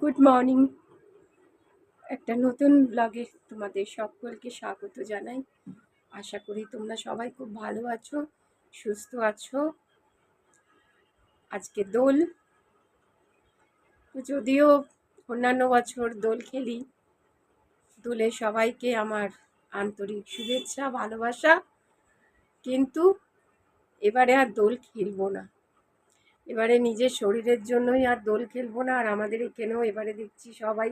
Good morning. একটা নতুন ব্লগে তোমাদের সকলকে স্বাগত জানাই। আশা করি তোমরা সবাই খুব ভালো আছো, সুস্থ আছো। আজকে দোল। যদিও অন্যান্য বছর দোল খেলি, দোলে সবাইকে আমার আন্তরিক শুভেচ্ছা, ভালোবাসা। কিন্তু এবারে আর দোল খেলব না। এবারে নিজের শরীরের জন্যই আর দোল খেলব না, আর আমাদের এখানেও এবারে দেখছি সবাই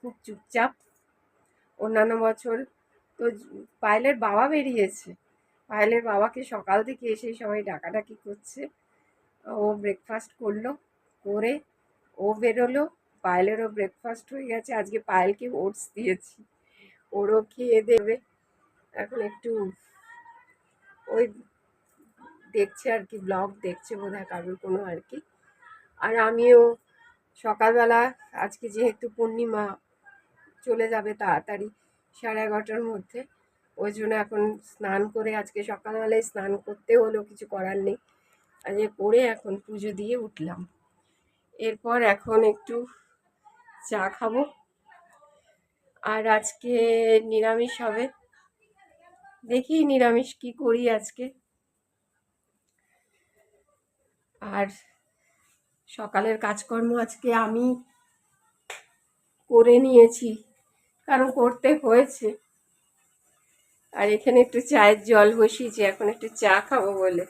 খুব চুপচাপ। অন্যান্য বছর তো পায়েলের বাবা বেরিয়েছে। পায়েলের বাবাকে সকাল থেকে এসে সবাই ডাকাডাকি করছে। ও ব্রেকফাস্ট করল, করে ও বেরোলো, পায়েলেরও ব্রেকফাস্ট হয়ে গেছে। আজকে পায়েলকে ওটস দিয়েছি, ওরও খেয়ে দেবে। এখন একটু ওই দেখছে আর কি ব্লগ দেখছে বোধ হয় কারোর কোনো আর কি। আর আমিও সকালবেলা, আজকে যেহেতু পূর্ণিমা, চলে যাবে তাড়াতাড়ি সাড়ে এগারোটার মধ্যে। ওই জন্য এখন স্নান করে আজকে সকালবেলায় স্নান করতে হলো কিছু করার নেই। আজকে করে এখন পুজো দিয়ে উঠলাম। এরপর এখন একটু চা খাব। আর আজকে নিরামিষ হবে। দেখি নিরামিষ কি করি আজকে। আর সকালের কাজকর্ম আজকে আমি করে নিয়েছি, কারণ করতে হয়েছে। আর এখানে একটু চায়ের জল বসিয়েছি, এখন একটু চা খাব বলে।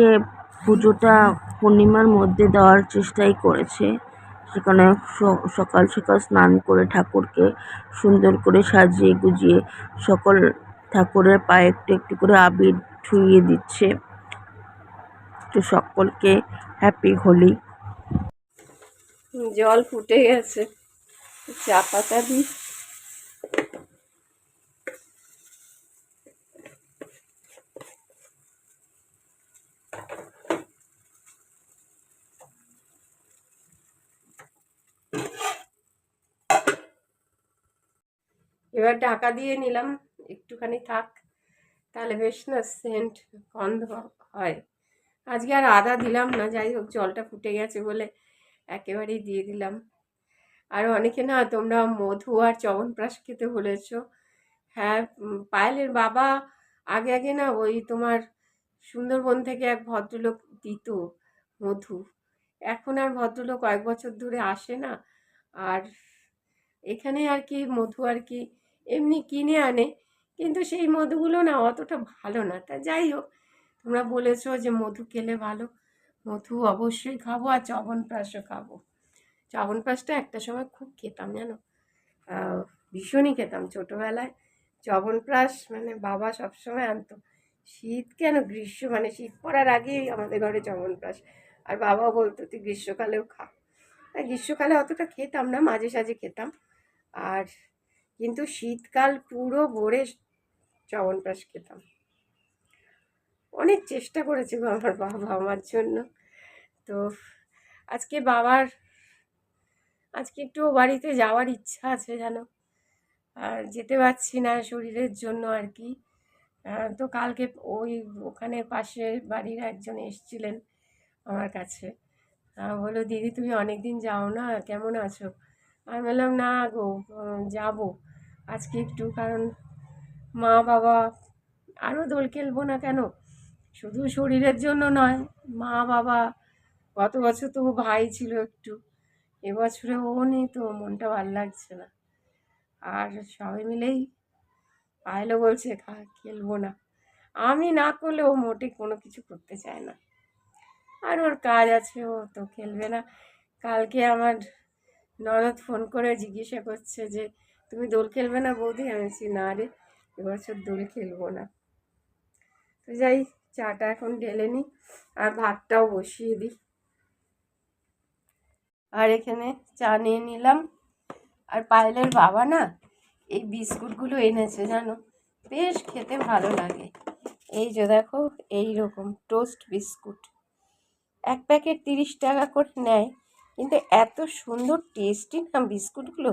আজকে পুজোটা পূর্ণিমার মধ্যে দেওয়ার চেষ্টাই করেছে। সেখানে সকাল সকাল স্নান করে ঠাকুরকে সুন্দর করে সাজিয়ে গুজিয়ে সকল ঠাকুরের পায়ে একটু একটু করে আবির ছুঁয়ে দিচ্ছে। তো সকলকে হ্যাপি হোলি। জল ফুটে গেছে। চা পাতা দিই এবার ঢাকা দিয়ে নিলাম, একটুখানি থাক। তাহলে বেশ না সেন্ট গন্ধ হয়। আজকে আর আদা দিলাম না, যাই হোক জলটা ফুটে গেছে বলে একেবারেই দিয়ে দিলাম। আর অনেকে না, তোমরা মধু আর চবনপ্রাশ খেতে বলেছ। হ্যাঁ পায়েলের বাবা আগে আগে না ওই তোমার সুন্দরবন থেকে এক ভদ্রলোক দিত মধু। এখন আর ভদ্রলোক কয়েক বছর ধরে আসে না। আর এখানে আর কি মধু আর কি এমনি কিনে আনে। কিন্তু সেই মধুগুলো না অতটা ভালো না। তা যাই হোক, তোমরা বলেছ যে মধু খেলে ভালো। মধু অবশ্যই খাব আর চবনপ্রাশও খাব। চবনপ্রাশটা একটা সময় খুব খেতাম জানো? ভীষণই খেতাম ছোটোবেলায়। চবনপ্রাশ মানে বাবা সবসময় আনতো। শীত কেন? গ্রীষ্ম মানে শীত পড়ার আগেই আমাদের ঘরে চবনপ্রাশ আর বাবা বলতো, তুই গ্রীষ্মকালেও খা। গ্রীষ্মকালে অতটা খেতাম না, মাঝে সাঝে খেতাম। আর কিন্তু শীতকাল পুরো ভরে চবনপ্রাশ খেতাম। অনেক চেষ্টা করেছে গো আমার বাবা আমার জন্য। তো আজকে বাবার, আজকে একটু বাড়িতে যাওয়ার ইচ্ছা আছে জানো আর যেতে পারছি না শরীরের জন্য আর কি। তো কালকে ওই ওখানে পাশের বাড়ির একজন এসছিলেন আমার কাছে। বলল, দিদি, তুমি অনেক দিন যাও না, কেমন আছো? আমি বললাম, না গো যাব। আজকে একটু, কারণ মা, বাবা আরও দোল খেলব না কেন? শুধু শরীরের জন্য নয়, মা, বাবা, গত বছর তো ভাই ছিল একটু, এবছরে ও নেই তো, মনটা ভালো লাগছে না। আর সবাই মিলেই পাইলো বলছে খেলব না। আমি না করলে ও মোটে কোনো কিছু করতে চায় না। আর ওর কাজ আছে, ও তো খেলবে না। কালকে আমার ননদ ফোন করে জিজ্ঞাসা করছে যে তুমি দোল খেলবে না বৌদি? আমি বলছি, না রে, এবছর দোল খেলব না। তো যাই, চাটা এখন ঢেলে নিই আর ভাতটাও বসিয়ে দিই। আর এখানে চা নিয়ে নিলাম। আর পায়েলের বাবা না, এই বিস্কুটগুলো এনেছে জানো? বেশ খেতে ভালো লাগে। এই যে দেখো এই রকম টোস্ট বিস্কুট। এক প্যাকেট তিরিশ টাকা করে নেয়, কিন্তু এত সুন্দর, টেস্টি না বিস্কুটগুলো?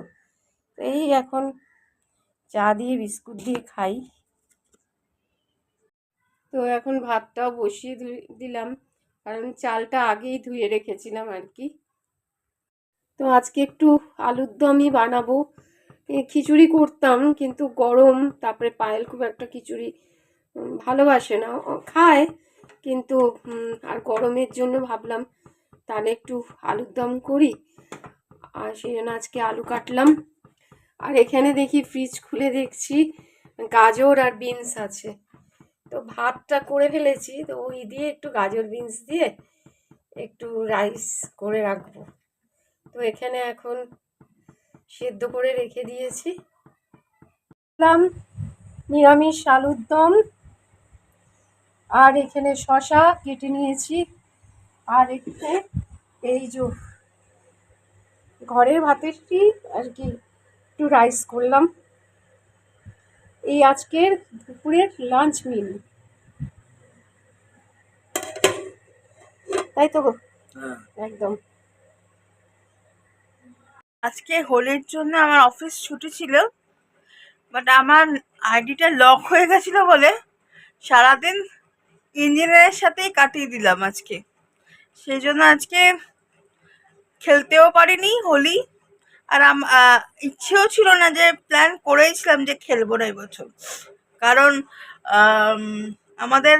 তো এই এখন চা দিয়ে বিস্কুট দিয়ে খাই। তো এখন ভাতটাও বসিয়ে দিলাম। কারণ চালটা আগেই ধুয়ে রেখেছিলাম আর কি। তো আজকে একটু আলুর দমই বানাবো। খিচুড়ি করতাম, কিন্তু গরম, তারপরে পায়েল খুব একটা খিচুড়ি ভালোবাসে না। খায়, কিন্তু আর গরমের জন্য ভাবলাম তাহলে একটু আলুর দম করি। আর সেই জন্য আজকে আলু কাটলাম। আর এখানে দেখি ফ্রিজ খুলে দেখছি, গাজর আর বিনস আছে। তো ভাতটা করে ফেলেছি, তো ওই দিয়ে একটু গাজর বিনস দিয়ে একটু রাইস করে রাখব। তো এখানে এখন সেদ্ধ করে রেখে দিয়েছি। নিরামিষ আলুর দম, আর এখানে শশা কেটে নিয়েছি, আর এখানে এই যে ঘরের ভাতেরটি আর কি একটু রাইস করলাম। এই আজকের দুপুরের লাঞ্চ মিল তাই তো গো? একদম। আজকে হোলির জন্য আমার অফিস ছুটি ছিল বাট আমার আইডিটা লক হয়ে গেছিল বলে সারাদিন ইঞ্জিনিয়ারের সাথেই কাটিয়ে দিলাম আজকে। সেই জন্য আজকে খেলতেও পারিনি হোলি। আর ইচ্ছেও ছিল না যে প্ল্যান করেইছিলাম যে খেলব না এবছর। কারণ আমাদের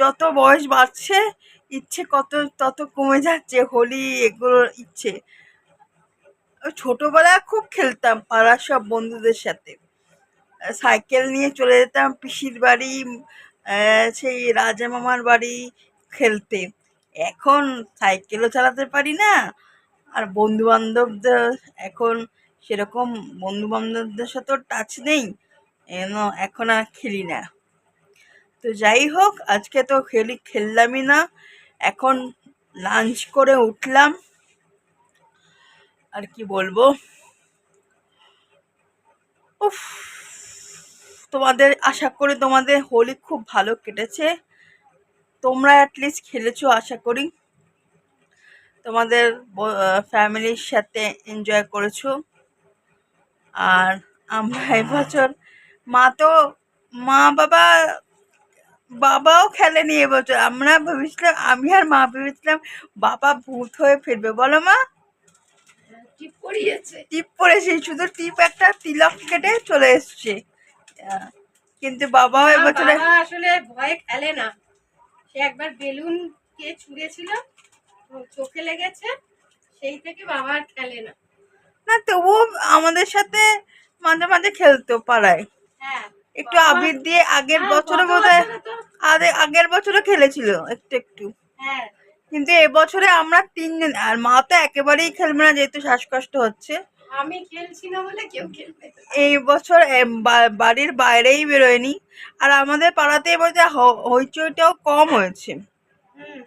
যত বয়স বাড়ছে, ইচ্ছে কত, তত কমে যাচ্ছে, হোলি এগুলোর ইচ্ছে। ছোটবেলায় খুব খেলতাম পাড়ার সব বন্ধুদের সাথে। সাইকেল নিয়ে চলে যেতাম, পিসির বাড়ি সেই রাজা মামার বাড়ি খেলতে। এখন সাইকেলও চালাতে পারি না আর বন্ধু বান্ধবদের এখন সেরকম বন্ধু বান্ধবদের সাথেও টাচ নেই। এন, এখন আর খেলি না। তো যাই হোক, আজকে তো খেলি, খেললামই না। এখন লাঞ্চ করে উঠলাম। আর কি বলব? উফ, তোমাদের, আশা করি তোমাদের হোলি খুব ভালো কেটেছে। তোমরা অ্যাটলিস্ট খেলেছো, আশা করি। তোমাদের ফ্যামিলির সাথে এনজয় করেছ। আর আমরা এবছর মা তো মা বাবা বাবাও খেলেনি এবছর। আমরা ভেবেছিলাম আমি আর মা ভেবেছিলাম বাবা ভূত হয়ে ফিরবে। বলো মা। টিপ পড়িয়েছে। টিপ পড়েছে শুধু টিপ একটা তিলক কেটে চলে এসছে। কিন্তু বাবাও এবছর আসলে ভয় খেলে না। সে একবার বেলুন কে ছুঁড়েছিল চোখে লেগেছে সেই থেকে বাবা আর খেলে না। না তবুও আমাদের সাথে মাঝে মাঝে খেলতো পাড়ায় হ্যাঁ একটু আবির দিয়ে আগের হ্যাঁ, বছরে বোধ হয় আগের বছরে খেলেছিল একটু একটু। হ্যাঁ। কিন্তু এবছরে আমরা তিনজন আর মা তো একেবারেই খেলবে না যেহেতু শ্বাসকষ্ট হচ্ছে। আমি খেলছি না বলে কেউ খেলবে এই বছর বাড়ির বাইরেই বেরোয়নি। আর আমাদের পাড়াতে এবছর হইচইটাও কম হয়েছে। হুম।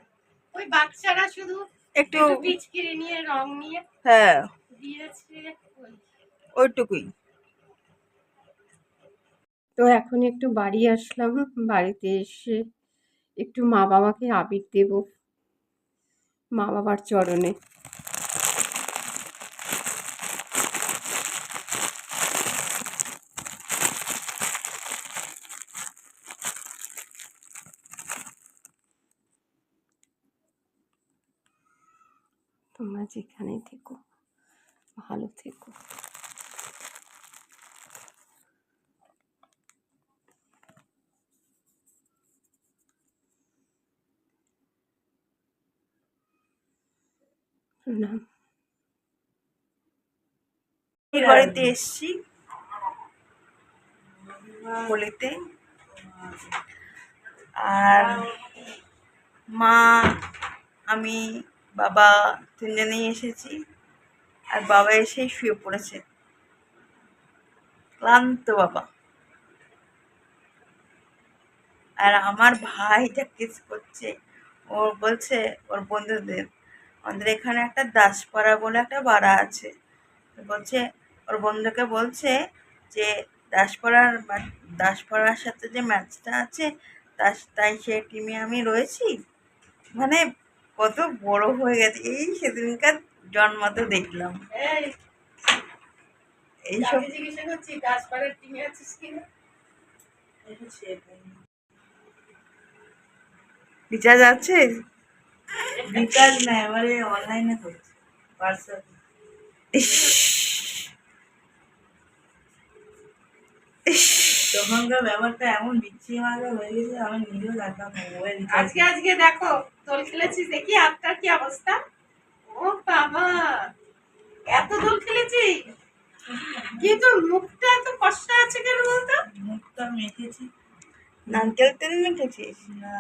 ওই বাচ্চারা শুধু একটু পিচকিরি নিয়ে রং নিয়ে হ্যাঁ। দিয়েছে। ওইটুকুই। তো এখন একটু বাড়ি আসলাম বাড়িতে এসে একটু মা বাবাকে আবির দেব মা বাবার চরণে। যেখানেই থেকো ভালো থেকো। এই এসছি। হোলিতে। আর মা আমি বাবা তিনজনেই এসেছি। আর বাবা এসেই শুয়ে পড়েছে। ক্লান্ত বাবা। আর আমার ভাই ভাইটা কিস করছে, ও বলছে ওর বন্ধুদের, আমাদের এখানে একটা দাসপাড়া বলে একটা বাড়া আছে। বলছে, ওর বন্ধুকে বলছে যে দাসপাড়ার দাসপাড়ার সাথে যে ম্যাচটা আছে তাই সেই টিমে আমি রয়েছি। মানে কত বড় হয়ে গেছে। এই সেদিনকার জন্মাতে দেখলাম। এই এইসব রিচার্জ আছে? রিচার্জ না এবারে অনলাইনে করছে হোয়াটসঅ্যাপ তখনকার ব্যাপারটা এমন বিচ্ছিরি মার্কা হয়ে গেছে আমি নিজেও জানতাম মোবাইল আজকে আজকে দেখো দোল খেলেছিস দেখি আপনার কি অবস্থা? ও বাবা এত দোল খেলেছিস? কিন্তু মুখটা এত কষ্ট আছে কেন বলতো? মুখটা মেখেছি। নারকেল তেল মেখেছিস? না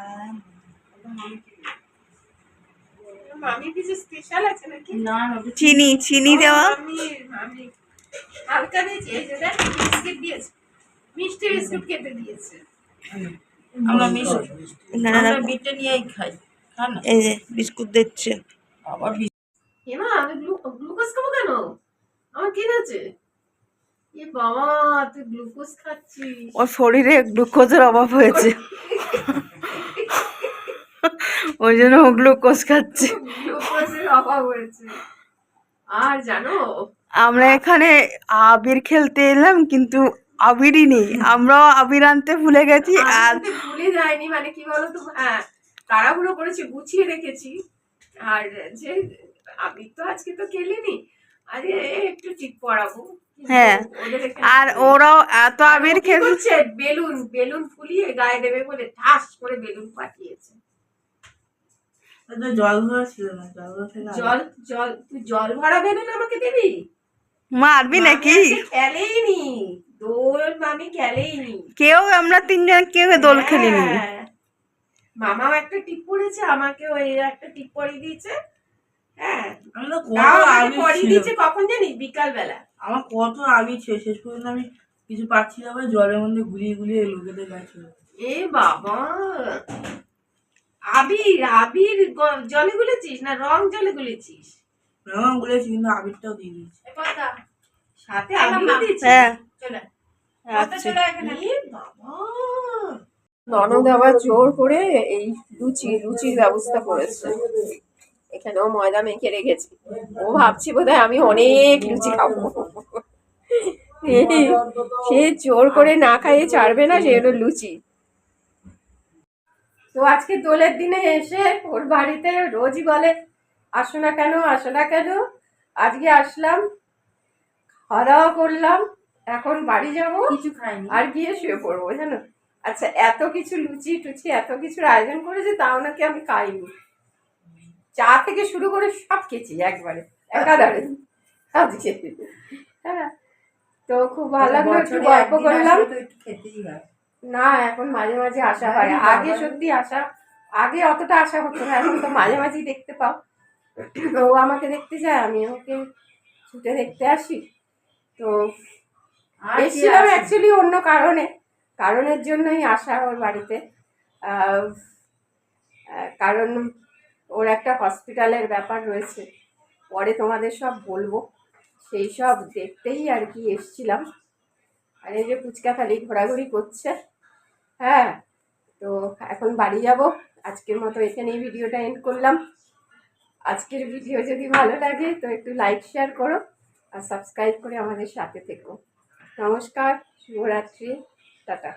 মামি কিছু স্পেশাল আছে নাকি? না চিনি চিনি দেওয়া? মামি মামি হালকা দিয়েছে এই যে দেখ বিস্কিট দিয়েছে। মিষ্টি বিস্কুট খেতে দিয়েছে। আমরা মিষ্টি না না বিটে নিয়েই খাই। এই যে বিস্কুট দিচ্ছে। আবার হেমা আমি গ্লুকোজ খাব কেন? আমার কি আছে? এ বাবা তুই গ্লুকোজ খাচ্ছিস। ওর শরীরে গ্লুকোজের অভাব হয়েছে। ওই জন্য ও গ্লুকোজ খাচ্ছে। গ্লুকোজের অভাব হয়েছে। আর জানো? আমরা এখানে আবির খেলতে এলাম কিন্তু আবিরই নেই। আমরাও আবির আনতে ভুলে গেছি। আর ভুলে যায়নি মানে কি বলতো? হ্যাঁ তাড়াহুড়ো করেছি গুছিয়ে রেখেছি। আর যে আমি তো আজকে তো খেলিনি আরে একটু ঠিক পড়াবো। হ্যাঁ। আর ওরাও এত আবির কি খেল করছে? বেলুন বেলুন ফুলিয়ে গায়ে দেবে বলে ঠাস করে বেলুন পাঠিয়েছে। জল ভরা ছিল না জল জল জল তুই জল ভরা বেলুন আমাকে দিবি? মারবি নাকি? আজকে খেলেইনি দোল মামি খেলেইনি কেউ আমরা তিনজন কেউ দোল খেলিনি। হ্যাঁ। মামাও একটা টিপ পড়েছে আমাকে ওই একটা টিপ পরিয়ে দিয়েছে। হ্যাঁ। আমি পরিয়ে দিয়েছে কখন জানিস? বিকাল বেলা আমার কত শেষ পর্যন্ত আমি কিছু পাচ্ছিলাম না জলের মধ্যে গুলিয়ে গুলিয়ে লোকেদের গাছ এ বাবা! আবির আবির জলে গুলেছিস না রং জলে গুলেছিস? রঙা গুলেছি কিন্তু আবিরটাও দিয়ে দিয়েছি। সাথে আবির দিয়েছিস? হ্যাঁ। আচ্ছা। ননদ আবার জোর করে এই লুচি লুচির ব্যবস্থা করেছে। এখানেও ময়দা মেখে রেখেছি। ও ভাবছি বোধহয় আমি অনেক লুচি খাব। এই, সে জোর করে না খাইয়ে ছাড়বে না সে হলো লুচি। তো আজকে দোলের দিনে এসে ওর বাড়িতে রোজই বলে আসো না কেন আসো না কেন? আজকে আসলাম খাওয়া দাওয়া করলাম এখন বাড়ি যাব কিছু খাইনি। আর গিয়ে শুয়ে পড়ব জানো? আচ্ছা এত কিছু লুচি টুচি এত কিছুর আয়োজন করেছে তাও নাকি আমি খাইনি। চা থেকে শুরু করে সব খেয়েছি একবারে একাধারে। আজকে হ্যাঁ তো খুব ভালো লাগল একটু গল্প করলাম। খেতেই না এখন মাঝে মাঝে আসা হয়। আগে সত্যি আসা আগে অতটা আশা হতো না এখন তো মাঝে মাঝেই দেখতে পাও। ও আমাকে দেখতে যায় আমি ওকে ছুটে দেখতে আসি। তো এসেছিলাম অ্যাকচুয়ালি অন্য কারণে। কারণের জন্যই আসা ওর বাড়িতে। কারণ ওর একটা হসপিটালের ব্যাপার রয়েছে। পরে তোমাদের সব বলব। সেই সব দেখতেই আর কি এসছিলাম। আর এই যে পুচকা খালি ঘোরাঘুরি করছে। হ্যাঁ তো এখন বাড়ি যাব। আজকের মতো এখানেই ভিডিওটা এন্ড করলাম। আজকের ভিডিও যদি ভালো লাগে তো একটু লাইক শেয়ার করো। আর সাবস্ক্রাইব করে আমাদের সাথে থেকো। নমস্কার শুভরাত্রি টাটা।